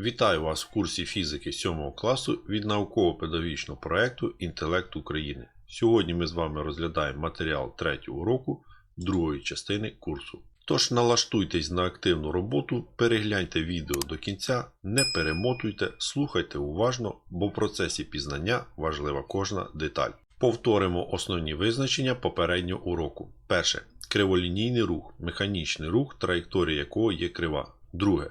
Вітаю вас в курсі фізики 7 класу від науково-педагогічного проєкту Інтелект України. Сьогодні ми з вами розглядаємо матеріал 3 уроку другої частини курсу. Тож налаштуйтесь на активну роботу, перегляньте відео до кінця, не перемотуйте, слухайте уважно, бо в процесі пізнання важлива кожна деталь. Повторимо основні визначення попереднього уроку. Перше. Криволінійний рух, механічний рух, траєкторія якого є крива. Друге.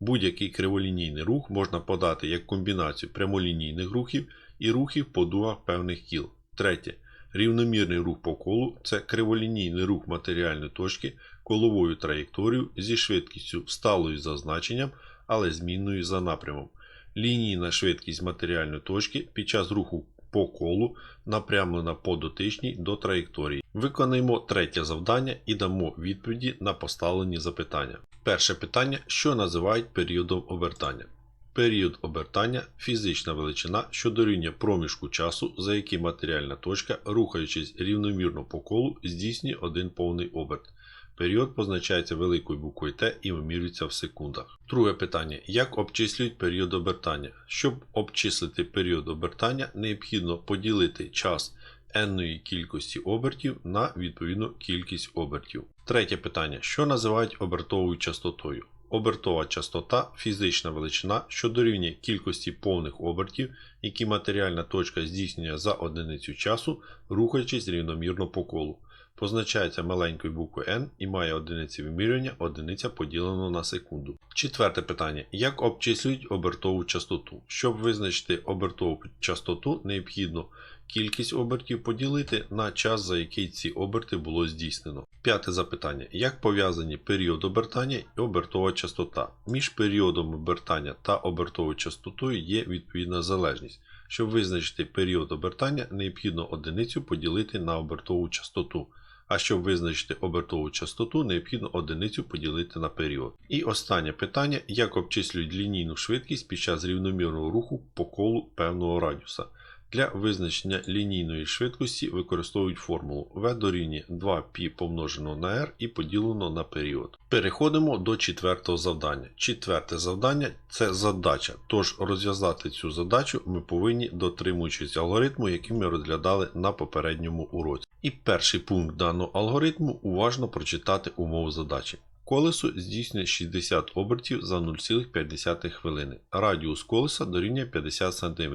Будь-який криволінійний рух можна подати як комбінацію прямолінійних рухів і рухів по дугах певних кіл. Третє. Рівномірний рух по колу це криволінійний рух матеріальної точки коловою траєкторією зі швидкістю сталою за значенням, але змінною за напрямом. Лінійна швидкість матеріальної точки під час руху по колу напрямлена по дотичній до траєкторії. Виконаємо третє завдання і дамо відповіді на поставлені запитання. Перше питання: що називають періодом обертання? Період обертання фізична величина, що дорівнює проміжку часу, за який матеріальна точка, рухаючись рівномірно по колу, здійснює один повний оберт. Період позначається великою буквою Т і вимірюється в секундах. Друге питання: як обчислюють період обертання? Щоб обчислити період обертання, необхідно поділити час n кількості обертів на відповідну кількість обертів. Третє питання: що називають обертовою частотою? Обертова частота фізична величина, що дорівнює кількості повних обертів, які матеріальна точка здійснює за одиницю часу, рухаючись рівномірно по колу. Позначається маленькою буквою n і має одиниці вимірювання одиниця поділено на секунду. Четверте питання: як обчислюють обертову частоту? Щоб визначити обертову частоту, необхідно кількість обертів поділити на час, за який ці оберти було здійснено. П'яте запитання: як пов'язані період обертання і обертова частота? Між періодом обертання та обертовою частотою є відповідна залежність. Щоб визначити період обертання, необхідно одиницю поділити на обертову частоту. А щоб визначити обертову частоту, необхідно одиницю поділити на період. І останнє питання: як обчислюють лінійну швидкість під час рівномірного руху по колу певного радіуса. Для визначення лінійної швидкості використовують формулу v дорівнює 2π помножено на r і поділено на період. Переходимо до четвертого завдання. Четверте завдання це задача. Тож розв'язати цю задачу ми повинні дотримуючись алгоритму, який ми розглядали на попередньому уроці. І перший пункт даного алгоритму уважно прочитати умову задачі. Колесо здійснює 60 обертів за 0,5 хвилини. Радіус колеса дорівнює 50 см.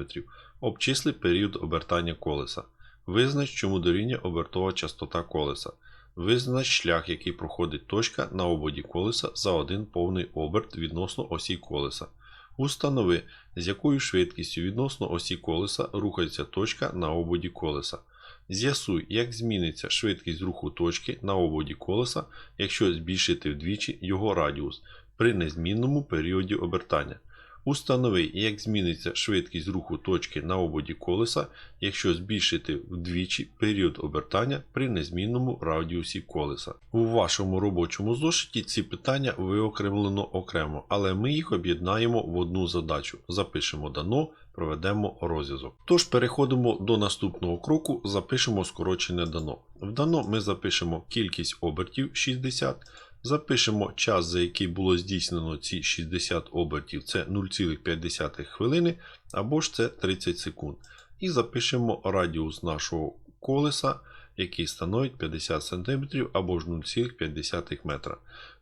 Обчисли період обертання колеса. Визнач, чому дорівнює обертова частота колеса. Визнач шлях, який проходить точка на ободі колеса за один повний оберт відносно осі колеса. Установи, з якою швидкістю відносно осі колеса рухається точка на ободі колеса. З'ясуй, як зміниться швидкість руху точки на ободі колеса, якщо збільшити вдвічі його радіус при незмінному періоді обертання. Установи, як зміниться швидкість руху точки на ободі колеса, якщо збільшити вдвічі період обертання при незмінному радіусі колеса. У вашому робочому зошиті ці питання виокремлено окремо, але ми їх об'єднаємо в одну задачу. Запишемо дано, проведемо розв'язок. Тож переходимо до наступного кроку, запишемо скорочене дано. В дано ми запишемо кількість обертів 60. Запишемо час, за який було здійснено ці 60 обертів, це 0,5 хвилини або ж це 30 секунд. І запишемо радіус нашого колеса, який становить 50 см або ж 0,5 метра.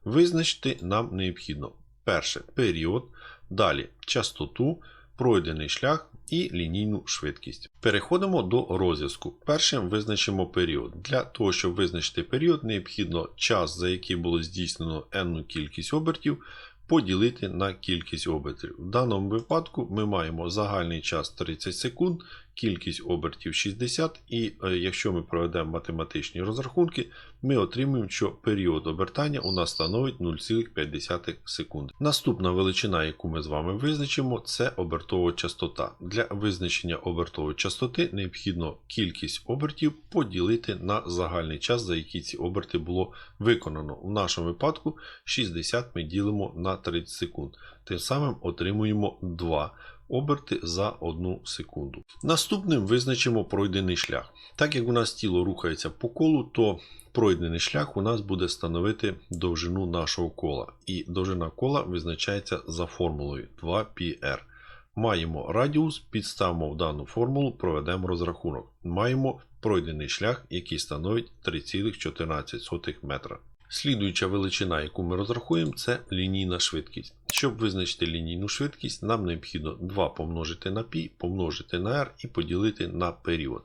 Визначити нам необхідно. Перше. Період, далі. Частоту, пройдений шлях і лінійну швидкість. Переходимо до розв'язку. Першим визначимо період. Для того, щоб визначити період, необхідно час, за який було здійснено n кількість обертів, поділити на кількість обертів. В даному випадку ми маємо загальний час 30 секунд, кількість обертів 60, і е, якщо ми проведемо математичні розрахунки, ми отримуємо, що період обертання у нас становить 0,5 секунди. Наступна величина, яку ми з вами визначимо, це обертова частота. Для визначення обертової частоти необхідно кількість обертів поділити на загальний час, за який ці оберти було виконано. В нашому випадку 60 ми ділимо на 30 секунд. Тим самим отримуємо 2 оберти за 1 секунду. Наступним визначимо пройдений шлях. Так як у нас тіло рухається по колу, то пройдений шлях у нас буде становити довжину нашого кола. І довжина кола визначається за формулою 2πr. Маємо радіус, підставимо в дану формулу, проведемо розрахунок. Маємо пройдений шлях, який становить 3,14 метра. Слідуюча величина, яку ми розрахуємо, це лінійна швидкість. Щоб визначити лінійну швидкість, нам необхідно 2 помножити на π, помножити на r і поділити на період.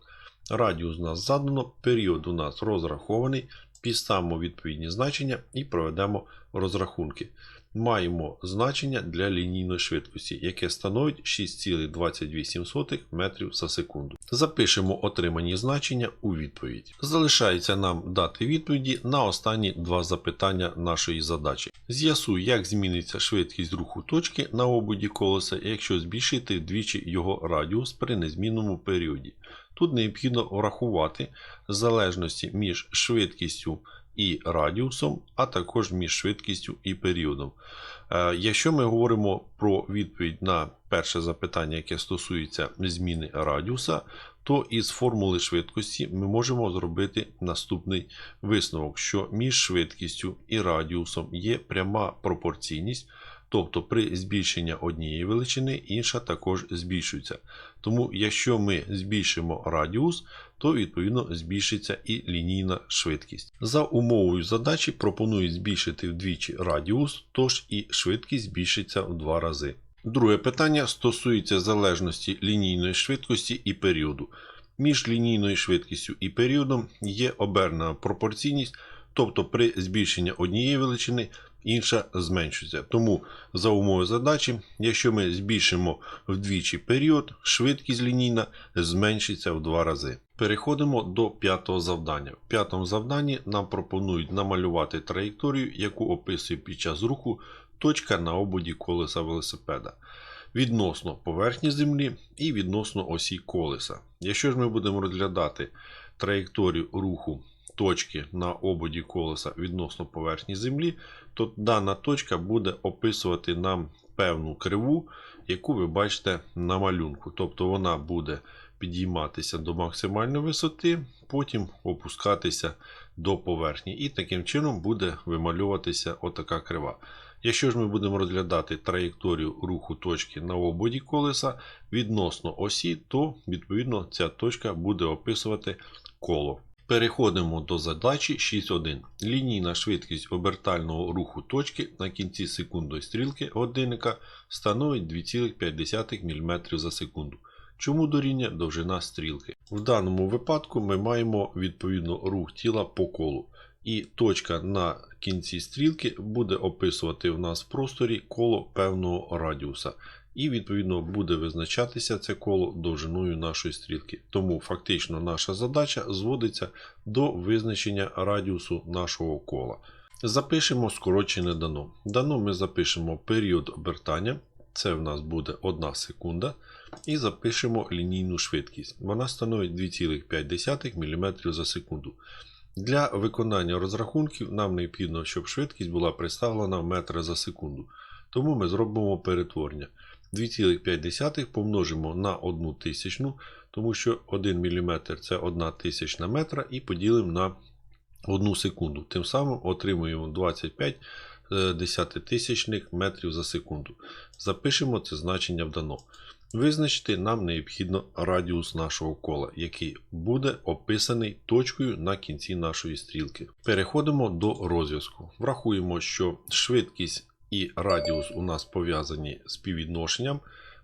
Радіус у нас задано, період у нас розрахований, підставимо відповідні значення і проведемо розрахунки. Маємо значення для лінійної швидкості, яке становить 6,28 метрів за секунду. Запишемо отримані значення у відповідь. Залишається нам дати відповіді на останні два запитання нашої задачі. З'ясуй, як зміниться швидкість руху точки на ободі колеса, якщо збільшити вдвічі його радіус при незмінному періоді. Тут необхідно врахувати залежності між швидкістю і радіусом, а також між швидкістю і періодом. Е, Якщо ми говоримо про відповідь на перше запитання, яке стосується зміни радіуса, то із формули швидкості ми можемо зробити наступний висновок, що між швидкістю і радіусом є пряма пропорційність. Тобто при збільшенні однієї величини інша також збільшується. Тому, якщо ми збільшимо радіус, то відповідно збільшиться і лінійна швидкість. За умовою задачі пропонують збільшити вдвічі радіус, тож і швидкість збільшиться в два рази. Друге питання стосується залежності лінійної швидкості і періоду. Між лінійною швидкістю і періодом є обернена пропорційність, тобто при збільшенні однієї величини інша зменшується. Тому за умовою задачі, якщо ми збільшимо вдвічі період, швидкість лінійна зменшиться в два рази. Переходимо до п'ятого завдання. В п'ятому завданні нам пропонують намалювати траєкторію, яку описує під час руху точка на ободі колеса велосипеда. Відносно поверхні землі і відносно осі колеса. Якщо ж ми будемо розглядати траєкторію руху точки на ободі колеса відносно поверхні землі, то дана точка буде описувати нам певну криву, яку ви бачите на малюнку. Тобто вона буде підійматися до максимальної висоти, потім опускатися до поверхні. І таким чином буде вимальовуватися отака крива. Якщо ж ми будемо розглядати траєкторію руху точки на ободі колеса відносно осі, то відповідно ця точка буде описувати коло. Переходимо до задачі 6.1. Лінійна швидкість обертального руху точки на кінці секундної стрілки годинника становить 2,5 мм за секунду. Чому дорівнює довжина стрілки? В даному випадку ми маємо відповідно рух тіла по колу. І точка на кінці стрілки буде описувати в нас в просторі коло певного радіуса. І, відповідно, буде визначатися це коло довжиною нашої стрілки. Тому фактично наша задача зводиться до визначення радіусу нашого кола. Запишемо скорочене дано. Дано ми запишемо період обертання, це в нас буде 1 секунда. І запишемо лінійну швидкість. Вона становить 2,5 мм за секунду. Для виконання розрахунків нам необхідно, щоб швидкість була представлена в метри за секунду. Тому ми зробимо перетворення. 2,5 помножимо на 1 тисячну, тому що 1 мм це 1 тисячна метра, і поділимо на 1 секунду. Тим самим отримуємо 25 десятитисячних метрів за секунду. Запишемо це значення в дано. Визначити нам необхідно радіус нашого кола, який буде описаний точкою на кінці нашої стрілки. Переходимо до розв'язку. Врахуємо, що швидкість і радіус у нас пов'язані співвідношенням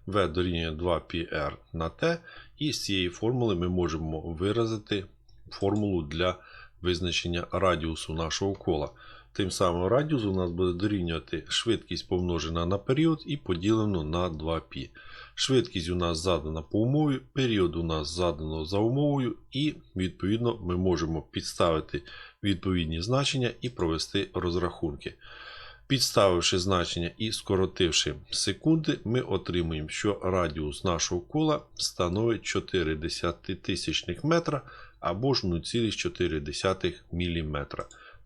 v дорівнює 2πr на t, і з цієї формули ми можемо виразити формулу для визначення радіусу нашого кола. Тим самим радіус у нас буде дорівнювати швидкість помножена на період і поділено на 2π. Швидкість у нас задана по умові, період у нас задано за умовою, і відповідно ми можемо підставити відповідні значення і провести розрахунки. Підставивши значення і скоротивши секунди, ми отримуємо, що радіус нашого кола становить 4 тисячних метра або ж 0,4 мм.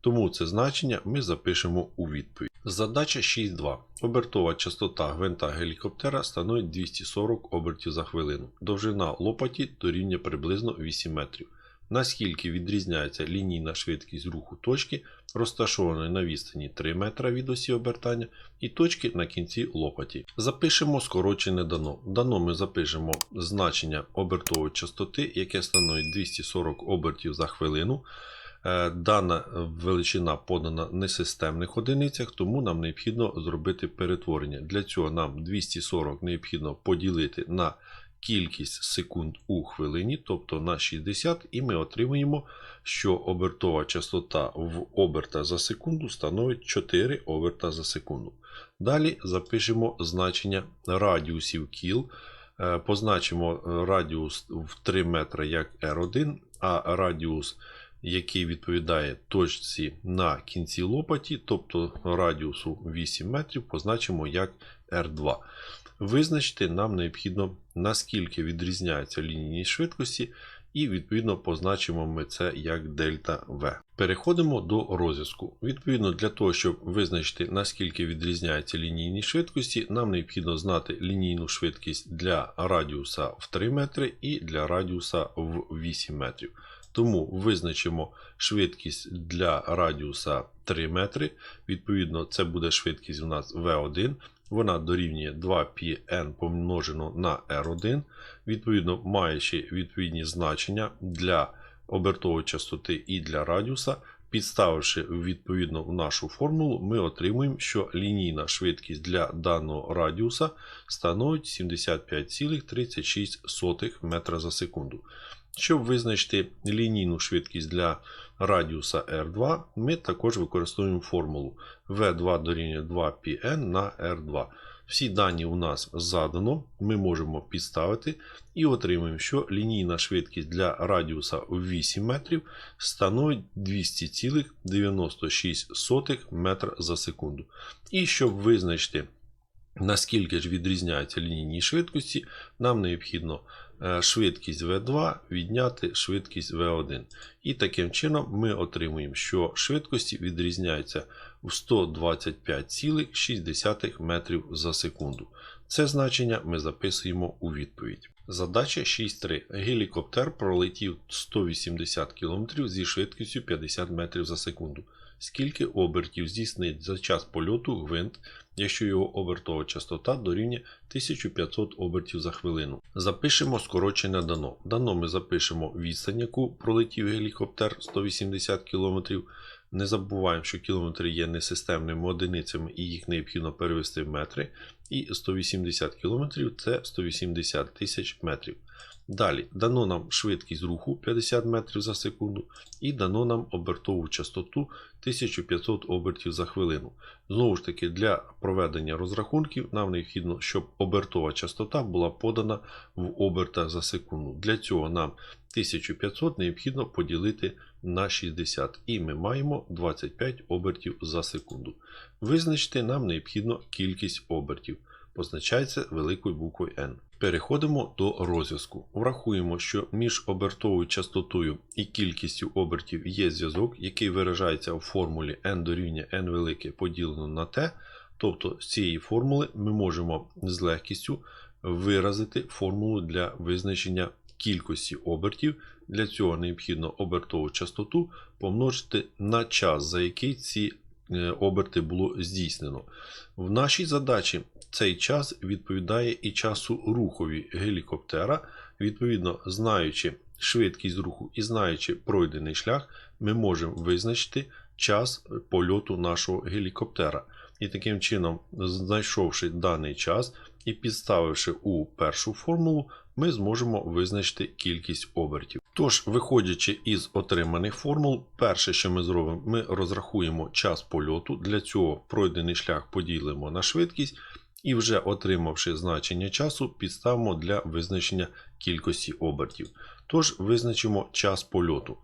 Тому це значення ми запишемо у відповідь. Задача 6.2. Обертова частота гвинта гелікоптера становить 240 обертів за хвилину. Довжина лопаті дорівнює приблизно 8 метрів. Наскільки відрізняється лінійна швидкість руху точки, розташованої на відстані 3 метра від осі обертання, і точки на кінці лопаті. Запишемо скорочене дано. Дано ми запишемо значення обертової частоти, яке становить 240 обертів за хвилину. Е, Дана величина подана в несистемних одиницях, тому нам необхідно зробити перетворення. Для цього нам 240 необхідно поділити на кількість секунд у хвилині, тобто на 60, і ми отримуємо, що обертова частота в оберта за секунду становить 4 оберта за секунду. Далі запишемо значення радіусів кіл. Е, Позначимо радіус в 3 метри як R1, а радіус який відповідає точці на кінці лопаті, тобто радіусу 8 метрів, позначимо як R2. Визначити нам необхідно, наскільки відрізняються лінійні швидкості, і відповідно позначимо ми це як дельта V. Переходимо до розв'язку. Відповідно, для того, щоб визначити, наскільки відрізняються лінійні швидкості, нам необхідно знати лінійну швидкість для радіуса в 3 метри і для радіуса в 8 метрів. Тому визначимо швидкість для радіуса 3 метри. Відповідно, це буде швидкість у нас V1. Вона дорівнює 2πn помножено на R1. Відповідно, маючи відповідні значення для обертової частоти і для радіуса, підставивши відповідно в нашу формулу, ми отримуємо, що лінійна швидкість для даного радіуса становить 75,36 метра за секунду. Щоб визначити лінійну швидкість для радіуса R2, ми також використовуємо формулу V2 дорівнює 2πn на R2. Всі дані у нас задано, ми можемо підставити і отримуємо, що лінійна швидкість для радіуса 8 метрів становить 200,96 метра за секунду. І щоб визначити, наскільки ж відрізняються лінійні швидкості, нам необхідно швидкість V2 відняти швидкість V1. І таким чином ми отримуємо, що швидкості відрізняються в 125,6 метрів за секунду. Це значення ми записуємо у відповідь. Задача 6.3. Гелікоптер пролетів 180 км зі швидкістю 50 метрів за секунду. Скільки обертів здійснить за час польоту гвинт, якщо його обертова частота дорівнює 1500 обертів за хвилину. Запишемо скорочене дано. Дано ми запишемо відстань, яку пролетів гелікоптер 180 км. Не забуваємо, що кілометри є несистемними одиницями і їх необхідно перевести в метри. І 180 км це 180 тисяч метрів. Далі дано нам швидкість руху 50 метрів за секунду, і дано нам обертову частоту 1500 обертів за хвилину. Знову ж таки, для проведення розрахунків нам необхідно, щоб обертова частота була подана в обертах за секунду. Для цього нам 1500 необхідно поділити на 60, і ми маємо 25 обертів за секунду. Визначити нам необхідно кількість обертів. Позначається великою буквою N. Переходимо до розв'язку. Врахуємо, що між обертовою частотою і кількістю обертів є зв'язок, який виражається у формулі n дорівнює n велике поділено на t. Тобто з цієї формули ми можемо з легкістю виразити формулу для визначення кількості обертів. Для цього необхідно обертову частоту помножити на час, за який ці оберти було здійснено. В нашій задачі цей час відповідає і часу рухові гелікоптера. Відповідно, знаючи швидкість руху і знаючи пройдений шлях, ми можемо визначити час польоту нашого гелікоптера. І таким чином, знайшовши даний час і підставивши у першу формулу, ми зможемо визначити кількість обертів. Тож, виходячи із отриманих формул, перше, що ми зробимо, ми розрахуємо час польоту. Для цього пройдений шлях поділимо на швидкість. І вже отримавши значення часу, підставимо для визначення кількості обертів. Тож визначимо час польоту.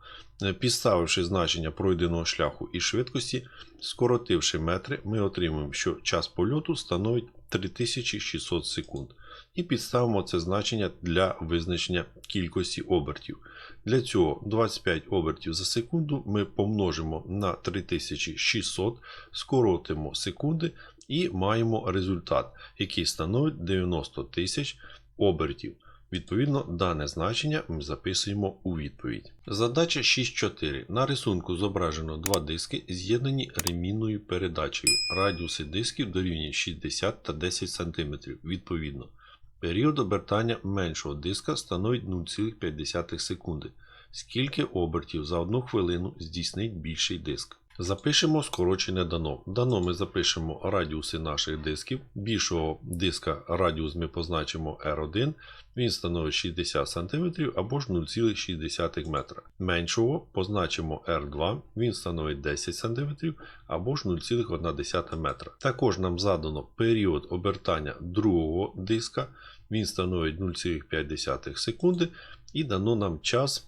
Е, Підставивши значення пройденого шляху і швидкості, скоротивши метри, ми отримуємо, що час польоту становить 3600 секунд. І підставимо це значення для визначення кількості обертів. Для цього 25 обертів за секунду ми помножимо на 3600, скоротимо секунди і маємо результат, який становить 90 тисяч обертів. Відповідно, дане значення ми записуємо у відповідь. Задача 6.4. На рисунку зображено два диски, з'єднані ремінною передачею. Радіуси дисків дорівнює 60 та 10 см відповідно. Період обертання меншого диска становить 0,5 секунди. Скільки обертів за одну хвилину здійснить більший диск? Запишемо скорочене дано. Дано ми запишемо радіуси наших дисків. Більшого диска радіус ми позначимо R1, він становить 60 см або ж 0,6 метра. Меншого позначимо R2, він становить 10 см або ж 0,1 метра. Також нам задано період обертання другого диска, він становить 0,5 секунди. І дано нам час,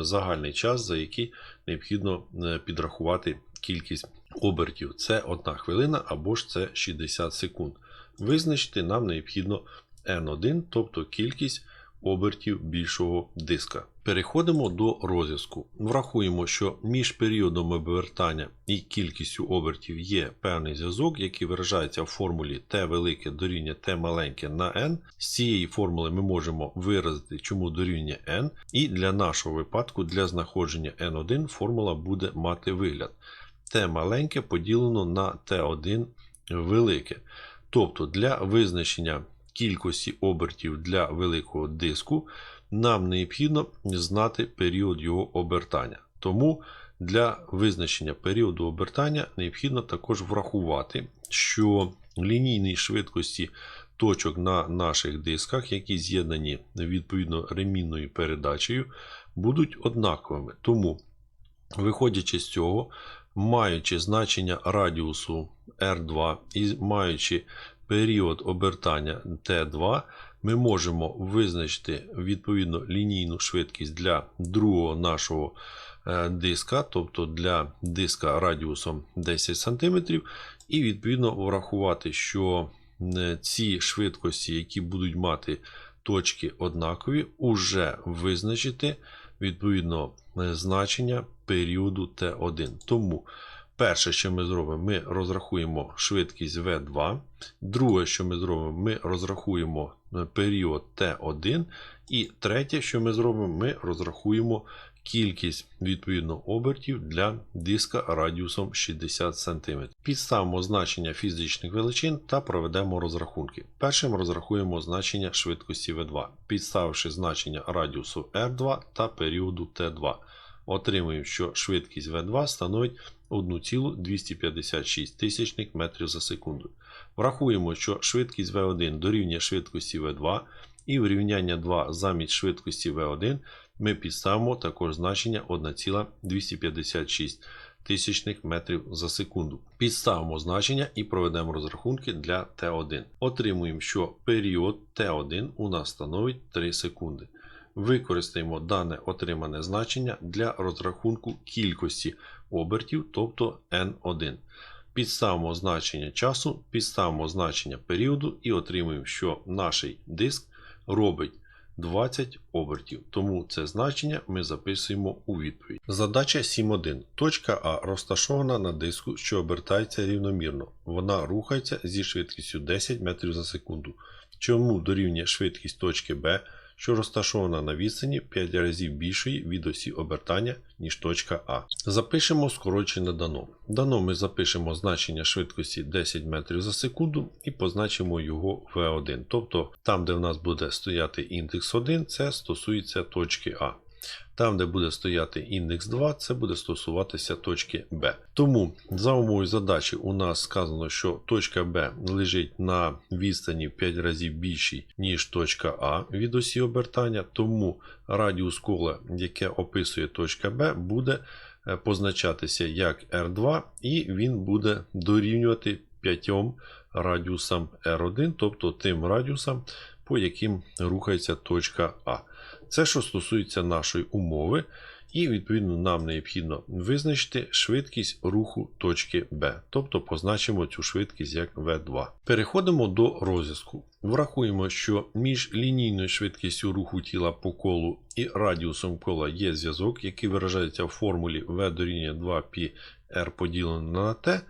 загальний час, за який необхідно е, підрахувати кількість обертів. Це 1 хвилина або ж це 60 секунд. Визначити нам необхідно N1, тобто кількість обертів більшого диска. Переходимо до розв'язку. Врахуємо, що між періодом обертання і кількістю обертів є певний зв'язок, який виражається в формулі t велике дорівнює t маленьке на n. З цієї формули ми можемо виразити, чому дорівнює n, і для нашого випадку для знаходження n1 формула буде мати вигляд. t маленьке поділено на t1 велике. Тобто для визначення кількості обертів для великого диску нам необхідно знати період його обертання. Тому для визначення періоду обертання необхідно також врахувати, що лінійні швидкості точок на наших дисках, які з'єднані відповідно ремінною передачею, будуть однаковими. Тому, виходячи з цього, маючи значення радіусу R2 і маючи період обертання Т2, ми можемо визначити відповідно лінійну швидкість для другого нашого е, диска, тобто для диска радіусом 10 см, і відповідно врахувати, що е, ці швидкості, які будуть мати точки однакові, уже визначити відповідно е, значення періоду Т1. Тому Перше, що ми зробимо, ми розрахуємо швидкість V2. Друге, що ми зробимо, ми розрахуємо період T1. І третє, що ми зробимо, ми розрахуємо кількість відповідно обертів для диска радіусом 60 см. Підставимо значення фізичних величин та проведемо розрахунки. Першим розрахуємо значення швидкості V2, підставивши значення радіусу R2 та періоду T2. Отримуємо, що швидкість V2 становить 1,256 тисячних метрів за секунду. Врахуємо, що швидкість V1 дорівнює швидкості V2, і в рівняння 2 замість швидкості V1 ми підставимо також значення 1,256 тисячних метрів за секунду. Підставимо значення і проведемо розрахунки для T1. Отримуємо, що період T1 у нас становить 3 секунди. Використаємо дане отримане значення для розрахунку кількості обертів, тобто N1. Підставимо значення часу, підставимо значення періоду і отримуємо, що наш диск робить 20 обертів. Тому це значення ми записуємо у відповідь. Задача 7.1. Точка А розташована на диску, що обертається рівномірно. Вона рухається зі швидкістю 10 метрів за секунду. Чому дорівнює швидкість точки Б? Що розташована на відстані 5 разів більшої від осі обертання, ніж точка А. Запишемо скорочене дано. Дано ми запишемо значення швидкості 10 метрів за секунду і позначимо його V1. Тобто там, де в нас буде стояти індекс 1, це стосується точки А. Там, де буде стояти індекс 2, це буде стосуватися точки Б. Тому за умовою задачі у нас сказано, що точка Б лежить на відстані в 5 разів більшій, ніж точка А від осі обертання, тому радіус кола, яке описує точка Б, буде е, позначатися як R2, і він буде дорівнювати 5 радіусам R1, тобто тим радіусам, по яким рухається точка А. Це що стосується нашої умови, і відповідно нам необхідно визначити швидкість руху точки Б, тобто позначимо цю швидкість як V2. Переходимо до розв'язку. Врахуємо, що між лінійною швидкістю руху тіла по колу і радіусом кола є зв'язок, який виражається в формулі V дорівнює 2π r поділене на t.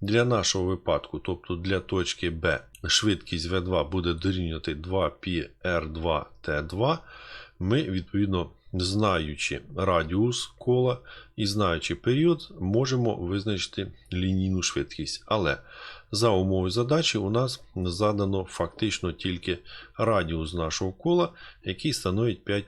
Для нашого випадку, тобто для точки B, швидкість V2 буде дорівнювати 2π r2 t2. Ми, відповідно, знаючи радіус кола і знаючи період, можемо визначити лінійну швидкість. Але за умовою задачі у нас задано фактично тільки радіус нашого кола, який становить 5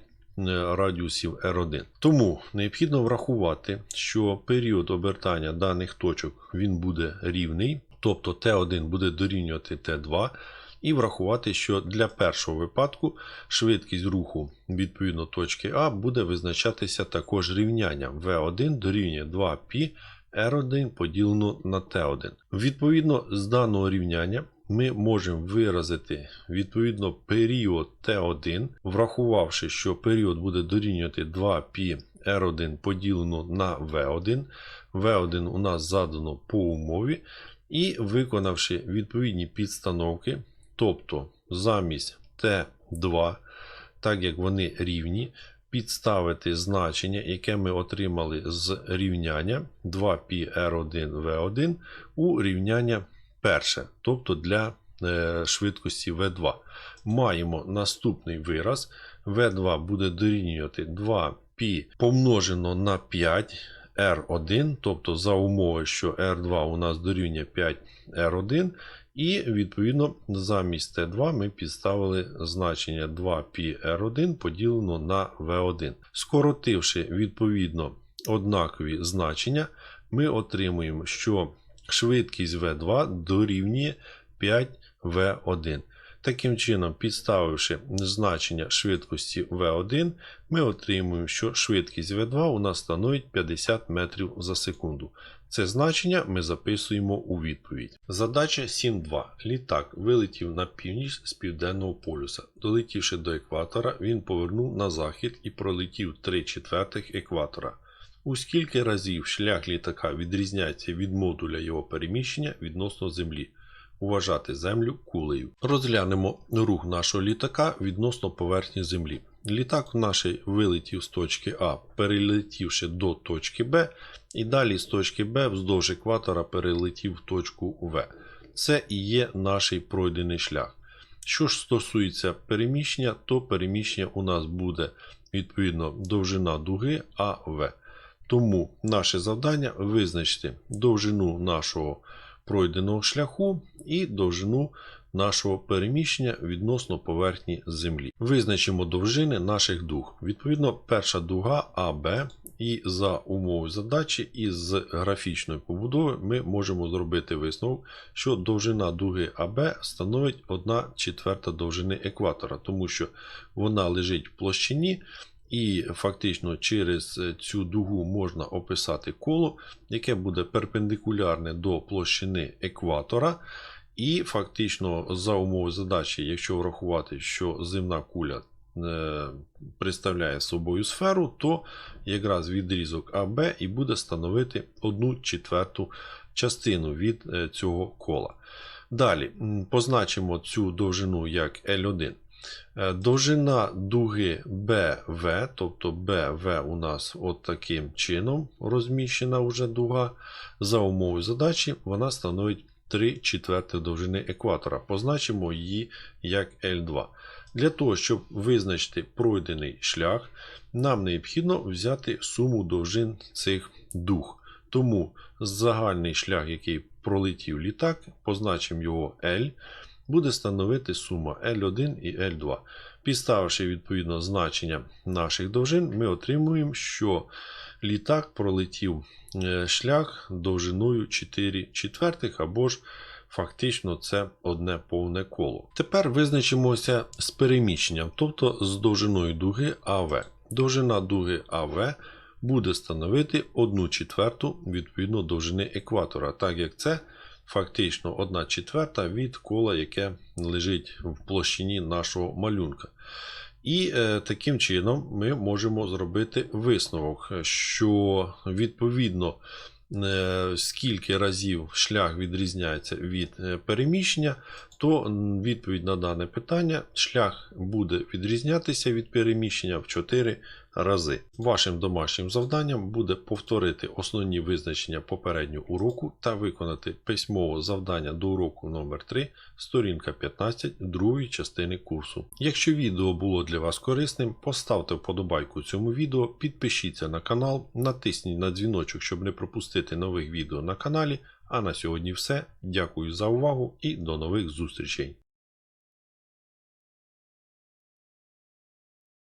радіусів R1. Тому необхідно врахувати, що період обертання даних точок він буде рівний, тобто T1 буде дорівнювати T2. І врахувати, що для першого випадку швидкість руху відповідно точки А буде визначатися також рівнянням V1 дорівнює 2π R1 поділено на T1. Відповідно з даного рівняння ми можемо виразити відповідно період T1, врахувавши, що період буде дорівнювати 2π R1 поділено на V1. V1 у нас задано по умові. І виконавши відповідні підстановки, тобто замість Т2, так як вони рівні, підставити значення, яке ми отримали з рівняння 2πr1v1 у рівняння перше, тобто для е, швидкості V2. Маємо наступний вираз. V2 буде дорівнювати 2π помножено на 5 R1, тобто за умовою, що R2 у нас дорівнює 5 R1, і відповідно замість T2 ми підставили значення 2πr1 поділено на V1. Скоротивши відповідно однакові значення, ми отримуємо, що швидкість V2 дорівнює 5V1. Таким чином, підставивши значення швидкості V1, ми отримуємо, що швидкість V2 у нас становить 50 метрів за секунду. Це значення ми записуємо у відповідь. Задача 7.2. Літак вилетів на північ з південного полюса. Долетівши до екватора, він повернув на захід і пролетів 3 четвертих екватора. У скільки разів шлях літака відрізняється від модуля його переміщення відносно Землі? Вважати Землю кулею. Розглянемо рух нашого літака відносно поверхні Землі. Літак наш вилетів з точки А, перелетівши до точки Б, і далі з точки Б вздовж екватора перелетів в точку В. Це і є наш пройдений шлях. Що ж стосується переміщення, то переміщення у нас буде відповідно довжина дуги АВ. Тому наше завдання визначити довжину нашого пройденого шляху і довжину нашого переміщення відносно поверхні Землі. Визначимо довжини наших дуг. Відповідно, перша дуга АБ, і за умовою задачі із графічної побудови ми можемо зробити висновок, що довжина дуги АБ становить 1 четверта довжини екватора, тому що вона лежить в площині. І фактично через цю дугу можна описати коло, яке буде перпендикулярне до площини екватора. І фактично, за умови задачі, якщо врахувати, що земна куля е, представляє собою сферу, то якраз відрізок АБ і буде становити 1 четверту частину від е, цього кола. Далі позначимо цю довжину як L1. Довжина дуги BV, тобто BV у нас от таким чином розміщена вже дуга. За умовою задачі вона становить 3 четверти довжини екватора. Позначимо її як L2. Для того, щоб визначити пройдений шлях, нам необхідно взяти суму довжин цих дуг. Тому загальний шлях, який пролетів літак, позначимо його L буде становити сума L1 і L2. Підставивши відповідно значення наших довжин, ми отримуємо, що літак пролетів шлях довжиною 4 четвертих або ж фактично це одне повне коло. Тепер визначимося з переміщенням, тобто з довжиною дуги АВ. Довжина дуги АВ буде становити 1 четверту відповідно довжини екватора, так як це фактично 1 четверта від кола, яке лежить в площині нашого малюнка. І е, таким чином ми можемо зробити висновок, що відповідно е, скільки разів шлях відрізняється від е, переміщення, то відповідь на дане питання шлях буде відрізнятися від переміщення в 4 рази. Вашим домашнім завданням буде повторити основні визначення попереднього уроку та виконати письмове завдання до уроку номер 3 сторінка 15 другої частини курсу. Якщо відео було для вас корисним, поставте вподобайку цьому відео, підпишіться на канал, натисніть на дзвіночок, щоб не пропустити нових відео на каналі. А на сьогодні все. Дякую за увагу і до нових зустрічей!